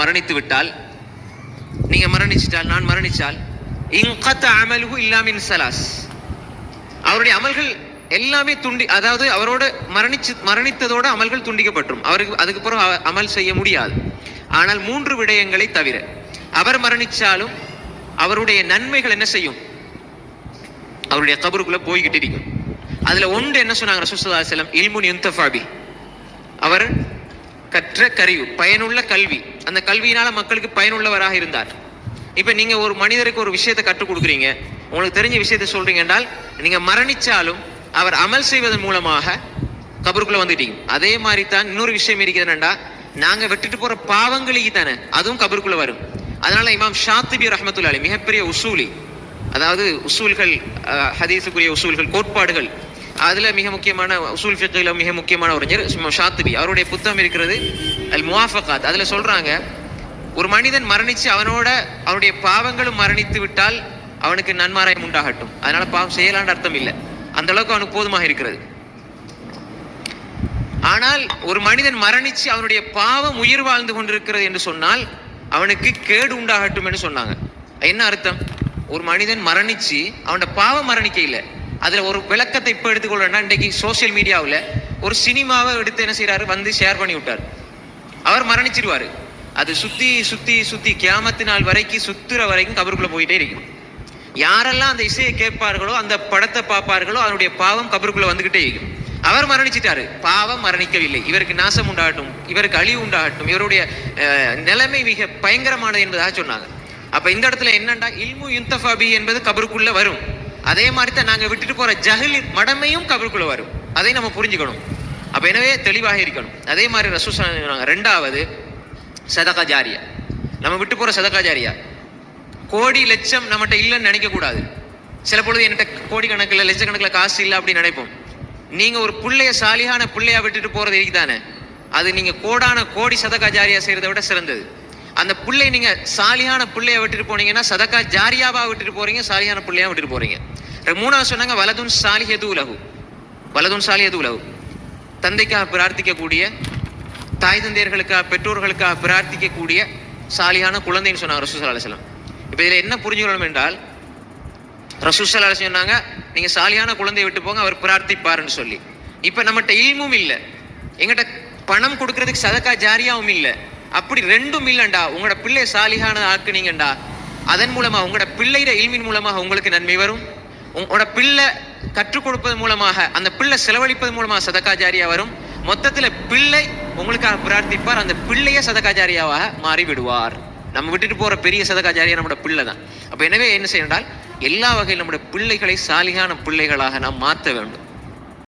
மரணித்து விட்டால் நீங்க மரணிச்சிட்டால் நான் மரணிச்சால் இங்கத்த அமலுகு இல்லாமின் சலாஸ். அவருடைய அமல்கள் எல்லாமே துண்டி அதாவது அவரோட மரணிச்சு மரணித்ததோட அமல்கள் துண்டிக்கப்பட்டுரும். அவருக்கு அதுக்கப்புறம் அமல் செய்ய முடியாது. ஆனால் மூன்று விடயங்களை தவிர அவர் மரணிச்சாலும் அவருடைய நன்மைகள் என்ன செய்யும்? அவருடைய கபருக்குள்ள போய்கிட்டு இருக்கும். அதுல ஒன்று என்ன சொன்னாங்க ரசூசல்லா செல்லம் இல்முன் யுந்தஃபாபி அவர் கற்ற கருவி பயனுள்ள கல்வி. அந்த கல்வியினால மக்களுக்கு பயனுள்ளவராக இருந்தார். இப்போ நீங்க ஒரு மனிதருக்கு ஒரு விஷயத்தை கற்றுக் கொடுக்குறீங்க. உங்களுக்கு தெரிஞ்ச விஷயத்தை சொல்றீங்க என்றால் நீங்க மரணிச்சாலும் அவர் அமல் செய்வதன் மூலமாக கபருக்குள்ள வந்துட்டீங்க. அதே மாதிரி தான் இன்னொரு விஷயம் இருக்குதுன்னா நாங்க விட்டுட்டு போற பாவங்களுக்கு தானே அதுவும் கபருக்குள்ள வரும். அதனால இமாம் ஷாத்திபி ரஹமத்துல்லாலி மிகப்பெரிய உசூலி. அதாவது உசூல்கள் ஹதீஸுக்குரிய உசூல்கள் கோட்பாடுகள் அதில் மிக முக்கியமான உசூல் ஃபிக்கில் மிக முக்கியமான ஒரு ஷாத்துபி. அவருடைய புத்தகம் இருக்கிறது அல் முவாஃபகாத். அதில் சொல்கிறாங்க ஒரு மனிதன் மரணிச்சு அவனோட அவனுடைய பாவங்களும் மரணித்து விட்டால் அவனுக்கு நன்மாராயம் உண்டாகட்டும். அதனால பாவம் செய்யலான்னு அர்த்தம் இல்லை. அந்த அளவுக்கு அவனுக்கு போதுமாக இருக்கிறது. ஆனால் ஒரு மனிதன் மரணிச்சு அவனுடைய பாவம் உயிர் வாழ்ந்து கொண்டிருக்கிறது என்று சொன்னால் அவனுக்கு கேடு உண்டாகட்டும் என்று சொன்னாங்க. என்ன அர்த்தம்? ஒரு மனிதன் மரணிச்சு அவனோட பாவம் மரணிக்க இல்லை. அதில் ஒரு விளக்கத்தை இப்போ எடுத்துக்கொள்ளனா இன்றைக்கு சோஷியல் மீடியாவில் ஒரு சினிமாவை எடுத்து என்ன செய்கிறாரு வந்து ஷேர் பண்ணி விட்டார். அவர் மரணிச்சிருவார். அது சுற்றி சுற்றி சுற்றி கியாமத்து நாள் வரைக்கும் சுற்றுற வரைக்கும் கபருக்குள்ளே போயிட்டே இருக்கும் யாரெல்லாம் அந்த இசையை கேட்பார்களோ அந்த படத்தை பார்ப்பார்களோ அவருடைய பாவம் கபருக்குள்ளே வந்துக்கிட்டே இருக்கும். அவர் மரணிச்சிட்டாரு. பாவம் மரணிக்கவில்லை. இவருக்கு நாசம் உண்டாகட்டும் இவருக்கு அழிவு உண்டாகட்டும் இவருடைய நிலைமை மிக பயங்கரமானது என்பதாக சொன்னாங்க. அப்போ இந்த இடத்துல என்னண்டா இல்மு யுந்தஃபாபி என்பது கபருக்குள்ளே வரும். அதே மாதிரி தான் நாங்கள் விட்டுட்டு போகிற ஜஹில் மடமையும் கபருக்குள்ள வரும். அதை நம்ம புரிஞ்சுக்கணும். அப்போ எனவே தெளிவாக இருக்கணும். அதே மாதிரி ரசூசன் சொன்னாங்க ரெண்டாவது சதகா ஜாரியா. நம்ம விட்டு போகிற சதகா ஜாரியா. கோடி லட்சம் நம்மகிட்ட இல்லைன்னு நினைக்கக்கூடாது சில பொழுது என்கிட்ட கோடி கணக்கில் லட்சக்கணக்கில் காசு இல்லை அப்படின்னு நினைப்போம். நீங்கள் ஒரு பிள்ளைய சாலியான பிள்ளையாக விட்டுட்டு போகிறது இருக்குதானே? அது நீங்கள் கோடான கோடி சதகா ஜாரியா செய்கிறத விட சிறந்தது. அந்த பிள்ளை நீங்கள் சாலியான புள்ளைய விட்டுட்டு போனீங்கன்னா சதக்கா ஜாரியாவா விட்டுட்டு போறீங்க சாலியான பிள்ளையா விட்டுட்டு போறீங்க. மூணாவது சொன்னாங்க வலதுன் சாலி எது உலகு வலதுன் சாலிஹது உலகு தந்தைக்காக பிரார்த்திக்கக்கூடிய தாய் தந்தையர்களுக்காக பெற்றோர்களுக்காக பிரார்த்திக்கக்கூடிய சாலியான குழந்தைன்னு சொன்னாங்க ரசூசல் அலசலம் இப்போ இதில் என்ன புரிஞ்சுக்கணும் என்றால் ரசூசல்லா சொன்னாங்க நீங்கள் சாலியான குழந்தையை விட்டு போங்க அவர் பிரார்த்திப்பாருன்னு சொல்லி. இப்போ நம்மகிட்ட இல்மும் இல்லை. எங்கிட்ட பணம் கொடுக்கறதுக்கு சதக்கா ஜாரியாவும் இல்லை. அப்படி ரெண்டும் இல்லைண்டா. உங்களோட பிள்ளை சாலிகான ஆக்குனீங்கண்டா அதன் மூலமாக உங்களோட பிள்ளையிட இல்மின் மூலமாக உங்களுக்கு நன்மை வரும். உங்களோட பிள்ளை கற்றுக் கொடுப்பது மூலமாக அந்த பிள்ளை செலவழிப்பது மூலமாக சதக்கா ஜாரியா வரும். மொத்தத்தில் பிள்ளை உங்களுக்காக பிரார்த்திப்பார். அந்த பிள்ளையே சதக்கா ஜாரியாவாக நம்ம விட்டுட்டு போகிற பெரிய சதக்கா ஜாரியா நம்மளோட பிள்ளை தான். அப்போ எனவே என்ன செய்யண்டால் எல்லா வகையில் நம்முடைய பிள்ளைகளை சாலிகான பிள்ளைகளாக நாம் மாற்ற வேண்டும்.